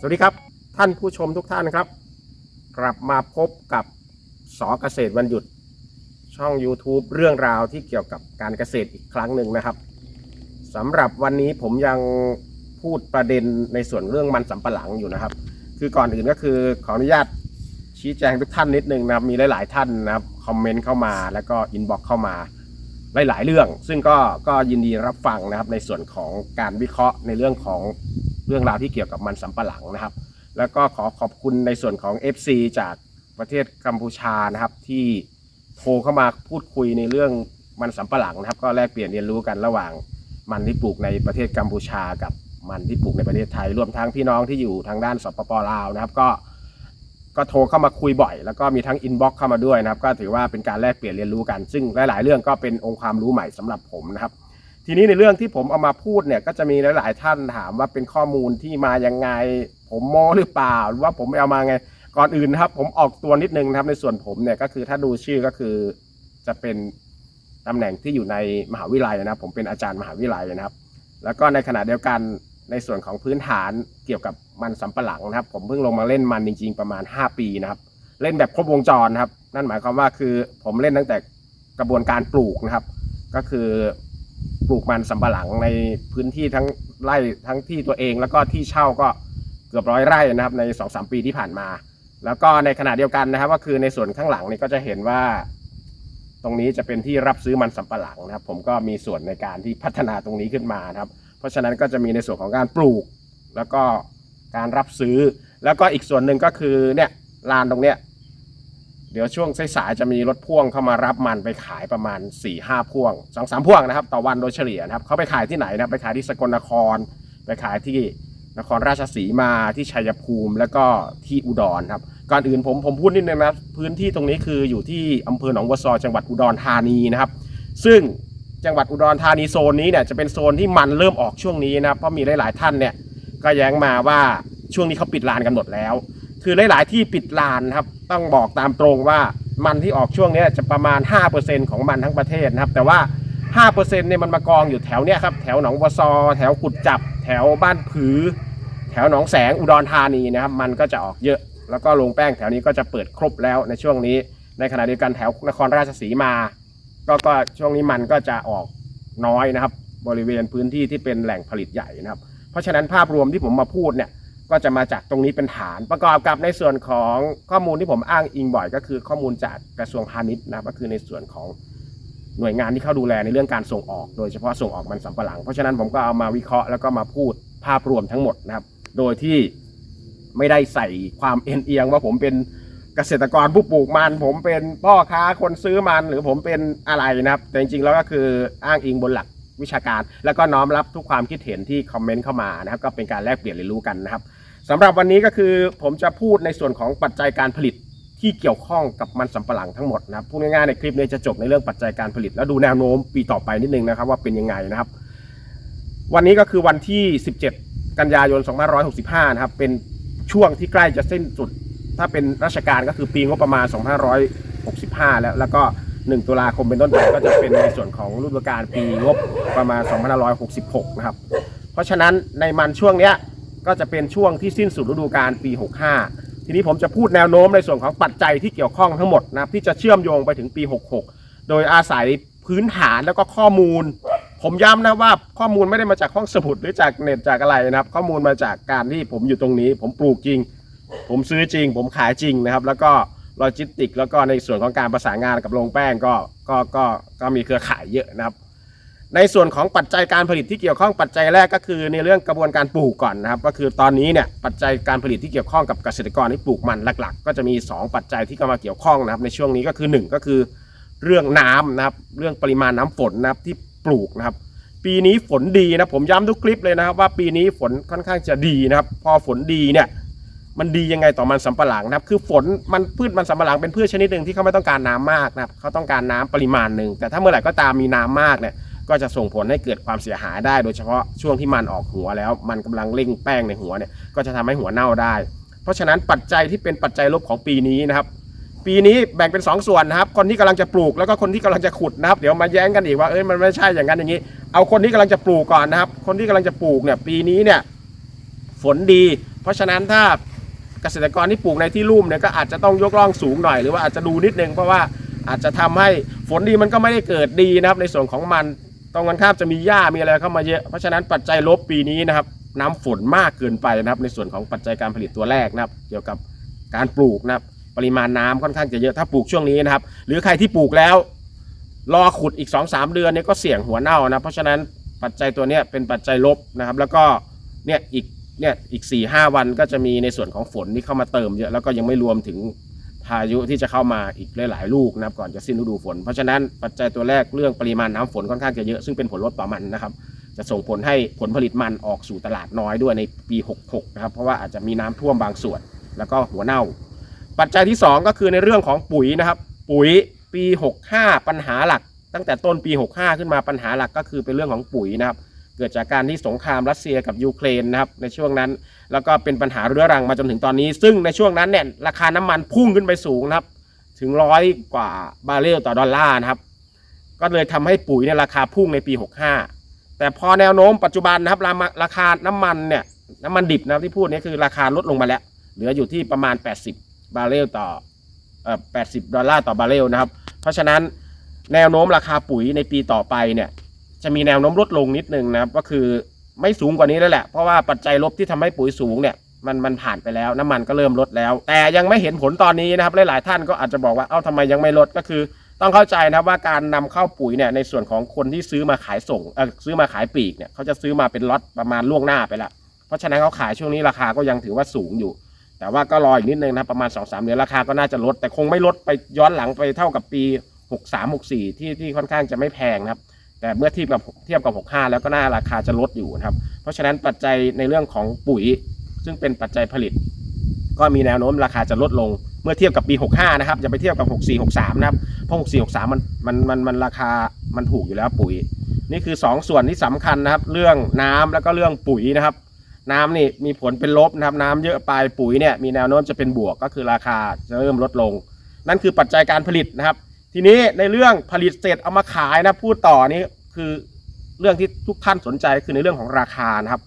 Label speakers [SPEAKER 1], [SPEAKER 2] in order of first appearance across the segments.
[SPEAKER 1] สวัสดีครับ ท่านผู้ชมทุกท่านครับ กลับมาพบกับสอเกษตรวันหยุด ช่อง YouTube เรื่องราวที่เกี่ยวกับการเกษตรอีกครั้งหนึ่งนะครับสำหรับวันนี้ผมยังพูดประเด็นในส่วนเรื่องมันสำปะหลังอยู่นะครับ คือก่อนอื่นก็คือขออนุญาตชี้แจงทุกท่านนิดนึงนะครับมีหลาย ๆ ท่านนะครับคอมเมนต์เข้ามาแล้วก็อินบ็อกเข้ามาหลาย ๆ เรื่อง ซึ่งก็ก็ยินดีรับฟังนะครับในส่วนของการวิเคราะห์ในเรื่องของ เรื่องราวที่เกี่ยวกับมันสำปะหลังนะครับ แล้วก็ขอขอบคุณในส่วนของ FC จากประเทศกัมพูชานะครับ ที่โทรเข้ามาพูดคุยในเรื่องมันสำปะหลังนะครับ ก็แลกเปลี่ยนเรียนรู้กันระหว่างมันที่ปลูกในประเทศกัมพูชากับมันที่ปลูกในประเทศไทย รวมทั้งพี่น้องที่อยู่ทางด้านสปปลาวนะครับ ก็ก็โทรเข้ามาคุยบ่อย แล้วก็มีทั้งอินบ็อกเข้ามาด้วยนะครับ ก็ถือว่าเป็นการแลกเปลี่ยนเรียนรู้กัน ซึ่งหลาย ๆ เรื่องก็เป็นองค์ความรู้ใหม่สำหรับผมนะครับ ทีนี้ในเรื่องที่ผมเอามาพูดเนี่ยก็จะมีหลาย ๆ ท่านถามว่าเป็นข้อมูลที่มายังไง ผมโม้หรือเปล่า หรือว่าผมไม่เอามาไง ก่อนอื่นนะครับ ผมออกตัวนิดนึงนะครับในส่วนผมเนี่ยก็คือถ้าดูชื่อก็คือจะเป็นตำแหน่งที่อยู่ในมหาวิทยาลัยนะครับ ผมเป็นอาจารย์มหาวิทยาลัยนะครับ แล้วก็ในขณะเดียวกันในส่วนของพื้นฐานเกี่ยวกับมันสำปะหลังนะครับ ผมเพิ่งลงมาเล่นมันจริง ๆ ประมาณ 5 ปีนะครับ เล่นแบบครบวงจรนะครับ นั่นหมายความว่าคือผมเล่นตั้งแต่กระบวนการปลูกนะครับ ก็คือ ปลูกมันสำปะหลังในพื้นที่ทั้งไร่ทั้งที่ตัวเอง แล้วก็ที่เช่าก็เกือบร้อยไร่นะครับใน2อสปีที่ผ่านมา แล้วก็ในขณะเดียวกันนะครับก็คือในส่วนข้างหลังนี่ก็จะเห็นว่า ตรงนี้จะเป็นที่รับซื้อมันสำปะหลังนะครับ ผมก็มีส่วนในการที่พัฒนาตรงนี้ขึ้นมานะครับ เพราะฉะนั้นก็จะมีในส่วนของการปลูก แล้วก็การรับซื้อ แล้วก็อีกส่วนหนึ่งก็คือเนี่ยลานตรงเนี้ย เดี๋ยวช่วงสายๆจะมีรถพ่วงเข้ามารับมันไปขายประมาณ4ี่ห้าพ่วงสองสามพ่วงนะครับ ต่อวันโดยเฉลี่ยนะครับเขาไปขายที่ไหนนะไปขายที่สกลนคร ไปขายที่นครราชสีมาที่ชัยภูมิแล้วก็ที่อุดรครับก่อนอื่นผมผมพูดนิดนึงนะครับพื้นที่ตรงนี้คืออยู่ที่อำเภอหนองบัวซอจังหวัดอุดรธานีนะครับ ซึ่งจังหวัดอุดรธานีโซนนี้เนี่ยจะเป็นโซนที่มันเริ่มออกช่วงนี้นะครับเพราะมีหลาย ๆ ท่านเนี่ยก็แย้งมาว่าช่วงนี้เขาปิดลานกันหมดแล้ว คือหลาย ๆ ที่ปิดลานครับ ต้องบอกตามตรงว่ามันที่ออกช่วงนี้จะประมาณ 5%ของมันทั้งประเทศนะครับ แต่ว่า 5%เนี่ยมันมากองอยู่แถวเนี้ยครับ แถวหนองบัวซอ แถวกุดจับ แถวบ้านผือ แถวหนองแสงอุดรธานีนะครับ มันก็จะออกเยอะ แล้วก็ลงแป้งแถวนี้ก็จะเปิดครบแล้วในช่วงนี้ ในขณะเดียวกันแถวนครราชสีมา ก็ก็ช่วงนี้มันก็จะออกน้อยนะครับ บริเวณพื้นที่ที่เป็นแหล่งผลิตใหญ่นะครับ เพราะฉะนั้นภาพรวมที่ผมมาพูดเนี่ย ก็จะมาจากตรงนี้เป็นฐานประกอบกับในส่วนของข้อมูลที่ผมอ้างอิงบ่อย ก็คือข้อมูลจากกระทรวงพาณิชย์นะก็คือในส่วนของหน่วยงานที่เข้าดูแลในเรื่องการส่งออก โดยเฉพาะส่งออกมันสำปะหลัง เพราะฉะนั้นผมก็เอามาวิเคราะห์แล้วก็มาพูดภาพรวมทั้งหมดนะครับ โดยที่ไม่ได้ใส่ความเอ็นเอียงว่าผมเป็นเกษตรกรผู้ปลูกมัน ผมเป็นพ่อค้าคนซื้อมันหรือผมเป็นอะไรนะครับ แต่จริงๆแล้วก็คืออ้างอิงบนหลักวิชาการ แล้วก็น้อมรับทุกความคิดเห็นที่คอมเมนต์เข้ามานะครับ ก็เป็นการแลกเปลี่ยนเรียนรู้กันนะครับ สำหรับวันนี้ก็คือผมจะพูดในส่วนของปัจจัยการผลิตที่เกี่ยวข้องกับมันสำปะหลังทั้งหมดนะครับพูดง่ายๆในคลิปนี้จะจบในเรื่องปัจจัยการผลิต แล้วดูแนวโน้มปีต่อไปนิดนึงนะครับ ว่าเป็นยังไงนะครับ วันนี้ก็คือวันที่ 17 กันยายน 2565 นะครับ เป็นช่วงที่ใกล้จะสิ้นสุด ถ้าเป็นราชการก็คือปีงบประมาณ 2565 แล้วแล้วก็ 1 ตุลาคมเป็นต้นไปก็จะเป็นในส่วนของฤดูกาลปีงบประมาณ 2566 นะครับ เพราะฉะนั้นในมันช่วงเนี้ย ก็จะเป็นช่วงที่สิ้นสุดฤดูกาลปี 65 ทีนี้ผมจะพูดแนวโน้มในส่วนของปัจจัยที่เกี่ยวข้องทั้งหมดนะครับที่จะเชื่อมโยงไปถึงปี 66 โดยอาศัยพื้นฐานแล้วก็ข้อมูล ผมย้ำนะว่าข้อมูลไม่ได้มาจากห้องสมุดหรือจากเน็ตจากอะไรนะครับ ข้อมูลมาจากการที่ผมอยู่ตรงนี้ ผมปลูกจริง ผมซื้อจริง ผมขายจริงนะครับ แล้วก็โลจิสติก แล้วก็ในส่วนของการประสานงานกับโรงแป้งก็ก็ก็ก็มีเครือข่ายเยอะนะครับ ในส่วนของปัจจัยการผลิตที่เกี่ยวข้องปัจจัยแรกก็คือในเรื่องกระบวนการปลูกก่อนนะครับ ก็คือตอนนี้เนี่ยปัจจัยการผลิตที่เกี่ยวข้องกับเกษตรกรที่ปลูกมันหลัก ๆ ก็จะมี 2 ปัจจัยที่เข้ามาเกี่ยวข้องนะครับ ในช่วงนี้ก็คือ 1 ก็คือเรื่องน้ำนะครับ เรื่องปริมาณน้ำฝนนะครับที่ปลูกนะครับ ปีนี้ฝนดีนะผมย้ำทุกคลิปเลยนะครับ ว่าปีนี้ฝนค่อนข้างจะดีนะครับ พอฝนดีเนี่ยมันดียังไงต่อมันสำปะหลังนะครับ คือฝนมันพืชมันสำปะหลังเป็นพืชชนิดหนึ่งที่เขาไม่ต้องการน้ำมากนะครับเขาต้องการน้ำปริมาณหนึ่งแต่ถ้าเมื่อไหร่ก็ตามมีน้ำมากเนี่ย ก็จะส่งผลให้เกิดความเสียหายได้ โดยเฉพาะช่วงที่มันออกหัวแล้ว มันกำลังเร่งแป้งในหัวเนี่ยก็จะทำให้หัวเน่าได้ เพราะฉะนั้นปัจจัยที่เป็นปัจจัยลบของปีนี้นะครับ ปีนี้แบ่งเป็น 2 ส่วนนะครับ คนที่กำลังจะปลูกแล้วก็คนที่กำลังจะขุดนะครับ เดี๋ยวมาแย้งกันอีกว่าเอ้ยมันไม่ใช่อย่างนั้นอย่างนี้ เอาคนที่กำลังจะปลูกก่อนนะครับ คนที่กำลังจะปลูกเนี่ยปีนี้เนี่ยฝนดีผราะฉะนั้นถ้าเกษตรกรที่ปลูกในที่ลุ่มเนี่ยก็อาจจะต้องยกร่องสูงหน่อยหรือว่าอาจจะดูนิดนึงเพราะว่าอาจจะทำให้ฝนดีมันก็ไม่ได้เกิดดีนะครับในส่วนของมัน ตรงกันข้ามจะมีหญ้ามีอะไรเข้ามาเยอะเพราะฉะนั้นปัจจัยลบปีนี้นะครับ น้ำฝนมากเกินไปนะครับ ในส่วนของปัจจัยการผลิตตัวแรกนะครับ เกี่ยวกับการปลูกนะครับ ปริมาณน้ำค่อนข้างจะเยอะถ้าปลูกช่วงนี้นะครับ หรือใครที่ปลูกแล้ว รอขุดอีก 2-3 เดือนเนี่ยก็เสี่ยงหัวเน่านะเพราะฉะนั้นปัจจัยตัวนี้เป็นปัจจัยลบนะครับ แล้วก็เนี่ยอีกเนี่ยอีก4ี่ห้าวันก็จะมีในส่วนของฝนที่เข้ามาเติมเยอะแล้วก็ยังไม่รวมถึง พายุที่จะเข้ามาอีกหลาย ๆ ลูกนะครับก่อนจะสิ้นฤดูฝน เพราะฉะนั้นปัจจัยตัวแรกเรื่องปริมาณน้ำฝนค่อนข้างจะเยอะซึ่งเป็นผลลดต่อมันนะครับจะส่งผลให้ผลผลิตมันออกสู่ตลาดน้อยด้วยในปี 66 นะครับ เพราะว่าอาจจะมีน้ำท่วมบางส่วน แล้วก็หัวเน่า ปัจจัยที่ 2 ก็คือในเรื่องของปุ๋ยนะครับ ปุ๋ยปี 65 ปัญหาหลัก ตั้งแต่ต้นปี 65 ขึ้นมาปัญหาหลักก็คือเป็นเรื่องของปุ๋ยนะครับ เกิดจากการที่สงครามรัสเซียกับยูเครนนะครับในช่วงนั้น แล้วก็เป็นปัญหาเรื้อรังมาจนถึงตอนนี้ ซึ่งในช่วงนั้นเนี่ยราคาน้ำมันพุ่งขึ้นไปสูงนะครับ ถึงร้อยกว่าบาร์เรลต่อดอลลาร์นะครับ ก็เลยทำให้ปุ๋ยเนี่ยราคาพุ่งในปี 65 แต่พอแนวโน้มปัจจุบันนะครับราราคาน้ำมันเนี่ยน้ำมันดิบนะที่พูดนี่คือราคาลดลงมาแล้ว เหลืออยู่ที่ประมาณ 80 บาร์เรลต่อเอ่อ80 ดอลลาร์ต่อบาร์เรลนะครับ เพราะฉะนั้นแนวโน้มราคาปุ๋ยในปีต่อไปเนี่ย จะมีแนวโน้มลดลงนิดนึงนะครับ ก็คือไม่สูงกว่านี้แล้วแหละ เพราะว่าปัจจัยลบที่ทำให้ปุ๋ยสูงเนี่ยมันมันผ่านไปแล้วน้ำมันก็เริ่มลดแล้ว แต่ยังไม่เห็นผลตอนนี้นะครับหลาย ๆ ท่านก็อาจจะบอกว่าเอ้าทำไมยังไม่ลดก็คือ ต้องเข้าใจนะครับว่าการนำเข้าปุ๋ยเนี่ยในส่วนของคนที่ซื้อมาขายส่งเออซื้อมาขายปลีกเนี่ยเขาจะซื้อมาเป็นล็อตประมาณล่วงหน้าไปแล้วเพราะฉะนั้นเขาขายช่วงนี้ราคาก็ยังถือว่าสูงอยู่ แต่ว่าก็รออีกนิดนึงนะประมาณ2อสเดือนราคาก็น่าจะลด แต่คงไม่ลดไปย้อนหลังไปเท่ากับปี 63 64 ที่ที่ค่อนข้างจะไม่แพงนะครับ แต่เมื่อเทียบกับเทียบกับ 65 แล้วก็น่าราคาจะลดอยู่นะครับ เพราะฉะนั้นปัจจัยในเรื่องของปุ๋ย ซึ่งเป็นปัจจัยผลิต ก็มีแนวโน้มราคาจะลดลง เมื่อเทียบกับปี 65 นะครับอย่าไปเทียบกับ 64 63 นะครับ เพราะ 64 63 มันมันมันมันราคามันถูกอยู่แล้วปุ๋ย นี่คือ 2 ส่วนที่สำคัญนะครับ เรื่องน้ำแล้วก็เรื่องปุ๋ยนะครับ น้ำนี่มีผลเป็นลบนะครับ น้ำเยอะไปปุ๋ยเนี่ยมีแนวโน้มจะเป็นบวกก็คือราคาจะเริ่มลดลง นั่นคือปัจจัยการผลิตนะครับ ทีนี้ในเรื่องผลิตเสร็จเอามาขายนะพูดต่อนี่คือเรื่องที่ทุกท่านสนใจคือในเรื่องของราคานะครับ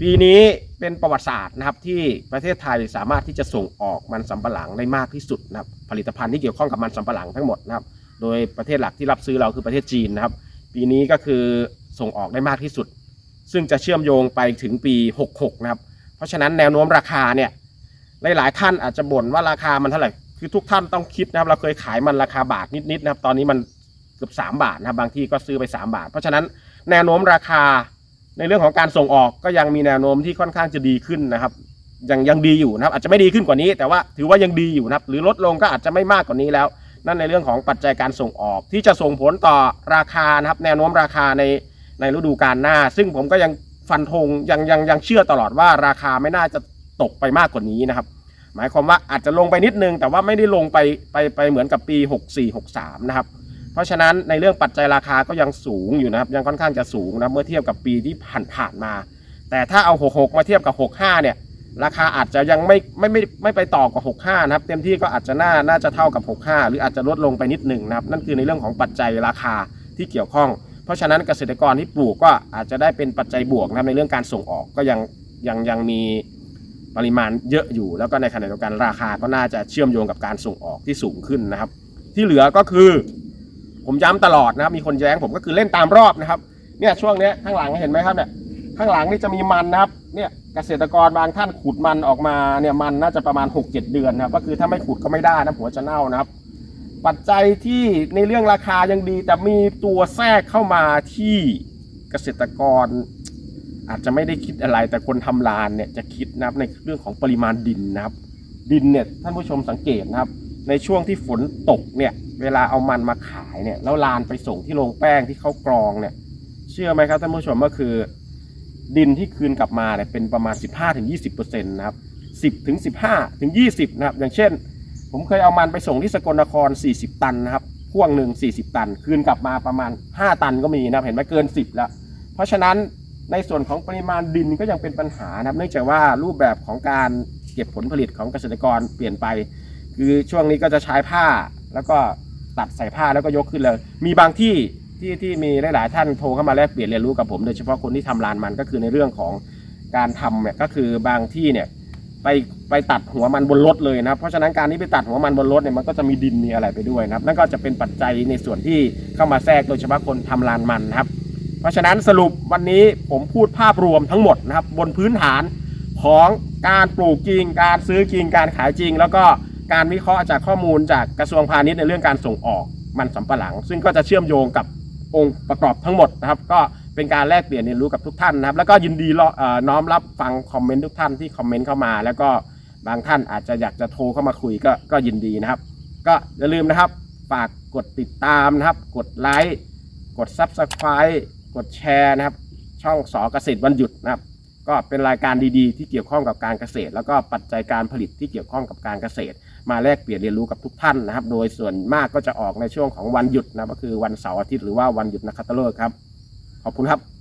[SPEAKER 1] ปีนี้เป็นประวัติศาสตร์นะครับที่ประเทศไทยสามารถที่จะส่งออกมันสำปะหลังได้มากที่สุดนะครับผลิตภัณฑ์ที่เกี่ยวข้องกับมันสำปะหลังทั้งหมดนะครับ โดยประเทศหลักที่รับซื้อเราคือประเทศจีนนะครับ ปีนี้ก็คือส่งออกได้มากที่สุด ซึ่งจะเชื่อมโยงไปถึงปี 66 นะครับ เพราะฉะนั้นแนวโน้มราคาเนี่ยหลายๆท่านอาจจะบ่นว่าราคามันเท่าไหร่ คือทุกท่านต้องคิดนะครับ เราเคยขายมันราคาบาทนิดๆนะครับ ตอนนี้มันเกือบ3บาทนะครับ บางที่ก็ซื้อไป3บาท เพราะฉะนั้นแนวโน้มราคาในเรื่องของการส่งออกก็ยังมีแนวโน้มที่ค่อนข้างจะดีขึ้นนะครับ ยังยังดีอยู่นะครับ อาจจะไม่ดีขึ้นกว่านี้ แต่ว่าถือว่ายังดีอยู่นะครับ หรือลดลงก็อาจจะไม่มากกว่านี้แล้ว นั่นในเรื่องของปัจจัยการส่งออกที่จะส่งผลต่อราคานะครับ แนวโน้มราคาในในฤดูกาลหน้า ซึ่งผมก็ยังฟันธงยังยังยังเชื่อตลอดว่าราคาไม่น่าจะตกไปมากกว่านี้นะครับ หมายความว่าอาจจะลงไปนิดนึง แต่ว่าไม่ได้ลงไปไปไปเหมือนกับปี 64 63 นะครับ เพราะฉะนั้นในเรื่องปัจจัยราคาก็ยังสูงอยู่นะครับ ยังค่อนข้างจะสูงนะเมื่อเทียบกับปีที่ผ่านผ่านมา แต่ถ้าเอา 66 มาเทียบกับ 65 เนี่ย ราคาอาจจะยังไม่ไม่ไม่ไม่ไปต่อกับ65 นะครับ เต็มที่ก็อาจจะน่าน่าจะเท่ากับ 65 หรืออาจจะลดลงไปนิดหนึ่งนะครับ นั่นคือในเรื่องของปัจจัยราคาที่เกี่ยวข้อง เพราะฉะนั้นเกษตรกรที่ปลูกก็อาจจะได้เป็นปัจจัยบวกนะครับในเรื่องการส่งออกก็ยังยังยังมี ปริมาณเยอะอยู่ แล้วก็ในขณะเดียวกันราคาก็น่าจะเชื่อมโยงกับการส่งออกที่สูงขึ้นนะครับ ที่เหลือก็คือ ผมย้ำตลอดนะครับ มีคนแย้งผมก็คือเล่นตามรอบนะครับเนี่ยช่วงนี้ข้างหลังเห็นไหมครับเนี่ยข้างหลังนี่จะมีมันนะครับเนี่ยเกษตรกรบางท่านขุดมันออกมาเนี่ยมันน่าจะประมาณ 6-7 เดือนนะครับก็คือถ้าไม่ขุดก็ไม่ได้นะหัวจะเน่านะครับ ปัจจัยที่ในเรื่องราคายังดี แต่มีตัวแทรกเข้ามาที่เกษตรกร อาจจะไม่ได้คิดอะไรแต่คนทำลานเนี่ยจะคิดนะครับในเรื่องของปริมาณดินนะครับ ดินเนี่ยท่านผู้ชมสังเกตนะครับ ในช่วงที่ฝนตกเนี่ยเวลาเอามันมาขายเนี่ยแล้วลานไปส่งที่โรงแป้งที่เขากรองเนี่ย เชื่อไหมครับท่านผู้ชมก็คือ ดินที่คืนกลับมาเนี่ยเป็นประมาณ 15-20%นะครับ10ถึง15ถึง20นะครับ อย่างเช่น ผมเคยเอามันไปส่งที่สกลนคร 40 ตันนะครับพ่วงหนึ่ง40 ตัน คืนกลับมาประมาณ 5 ตันก็มีนะเห็นไหมเกิน 10 แล้ว เพราะฉะนั้น ในส่วนของปริมาณดินก็ยังเป็นปัญหานะครับ เนื่องจากว่ารูปแบบของการเก็บผลผลิตของเกษตรกรเปลี่ยนไป คือช่วงนี้ก็จะใช้ผ้าแล้วก็ตัดใส่ผ้าแล้วก็ยกขึ้นเลย มีบางที่ที่ที่มีหลายๆท่านโทรเข้ามาแลกเปลี่ยนเรียนรู้กับผมโดยเฉพาะคนที่ทำลานมันก็คือในเรื่องของการทำเนี่ยก็คือบางที่เนี่ยไปไปตัดหัวมันบนรถเลยนะครับเพราะฉะนั้นการที่ไปตัดหัวมันบนรถเนี่ยมันก็จะมีดินมีอะไรไปด้วยนะครับนั่นก็จะเป็นปัจจัยในส่วนที่เข้ามาแทรกโดยเฉพาะคนทำลานมันนะครับ ราะฉะนั้นสรุปวันนี้ผมพูดภาพรวมทั้งหมดนะครับบนพื้นฐานของการปลูกจริง การซื้อจริง การขายจริง แล้วก็การวิเคราะห์จากข้อมูลจากกระทรวงพาณิชย์ในเรื่องการส่งออกมันสำปะหลัง ซึ่งก็จะเชื่อมโยงกับองค์ประกอบทั้งหมดนะครับ ก็เป็นการแลกเปลี่ยนเรียนรู้กับทุกท่านนะครับ แล้วก็ยินดีน้อมรับฟังคอมเมนต์ทุกท่านที่คอมเมนต์เข้ามา แล้วก็บางท่านอาจจะอยากจะโทรเข้ามาคุยก็ก็ยินดีนะครับ ก็อย่าลืมนะครับฝากกดติดตามนะครับ กดไลค์กด Subscribe กดแชร์นะครับ ช่องสอเกษตรวันหยุดนะครับ ก็เป็นรายการดีๆ ที่เกี่ยวข้องกับการเกษตร แล้วก็ปัจจัยการผลิตที่เกี่ยวข้องกับการเกษตร มาแลกเปลี่ยนเรียนรู้กับทุกท่านนะครับ โดยส่วนมากก็จะออกในช่วงของวันหยุดนะก็คือวันเสาร์อาทิตย์หรือว่าวันหยุดนักขัตฤกษ์ครับ ขอบคุณครับ